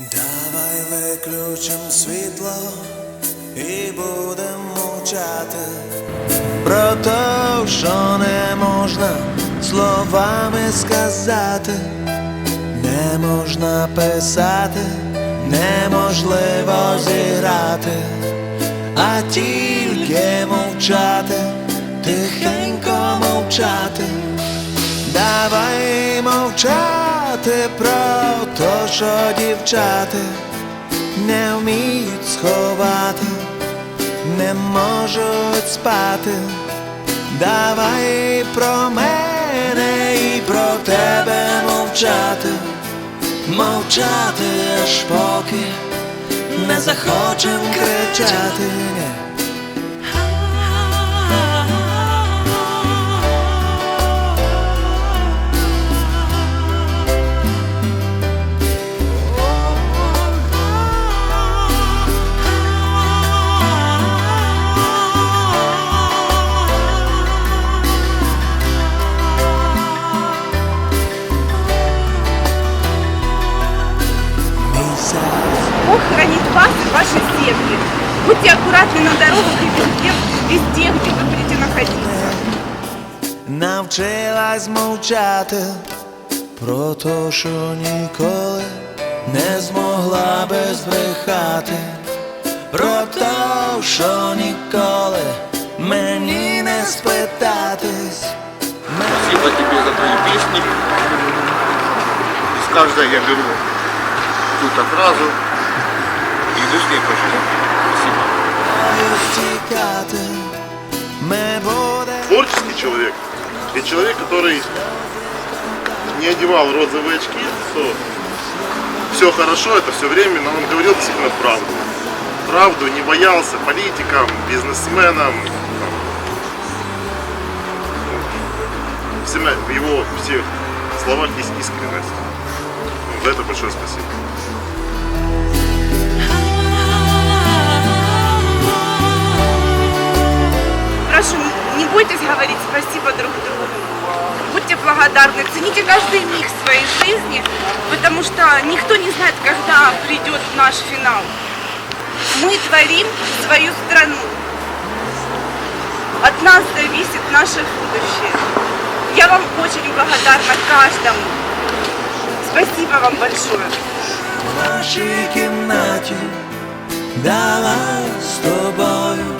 Давай виключим світло і будемо мовчати Про те, що не можна словами сказати не можна писати, неможливо зіграти, а тільки мовчати, тихенько мовчати. Давай мовчати про те, що дівчата не вміють сховати, не можуть спати. Давай про мене і про тебе мовчати, мовчати аж поки не захочем кричати. Бог хранит вас и ваши семьи. Будьте аккуратны на дорогах и везде, везде, где вы будете находиться. навчилась мовчати про те, що ніколи не змогла би збрехати, про те, що ніколи мені не спитатись. Спасибо тебе за твои песни. Из каждой я беру какую-то фразу и иду с ней по жизни. Спасибо. Творческий человек и человек, который не одевал розовые очки, что все хорошо, это все временно, он говорил действительно правду. Правду, не боялся политикам, бизнесменам. Всегда в его всех словах есть искренность. За это большое спасибо. не бойтесь говорить спасибо друг другу. Будьте благодарны, цените каждый миг своей жизни, потому что никто не знает, когда придет наш финал. Мы творим свою страну. От нас зависит наше будущее. Я вам очень благодарна каждому. Спасибо вам большое. в нашій кімнаті, давай з тобою